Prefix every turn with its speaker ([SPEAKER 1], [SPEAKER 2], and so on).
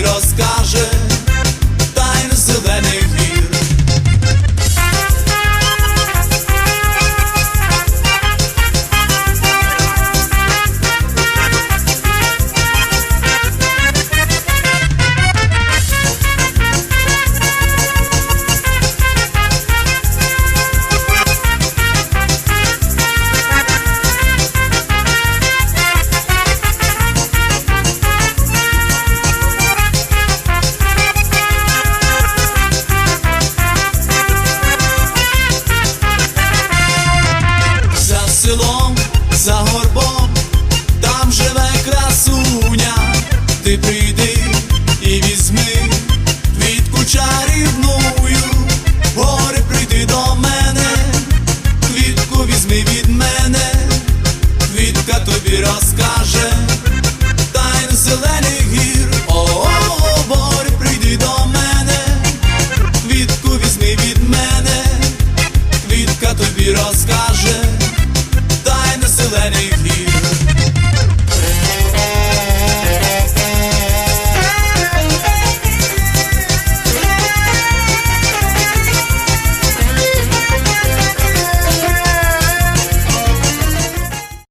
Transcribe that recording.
[SPEAKER 1] rozkaże. Квітка тобі розкаже, тайну зелених гір.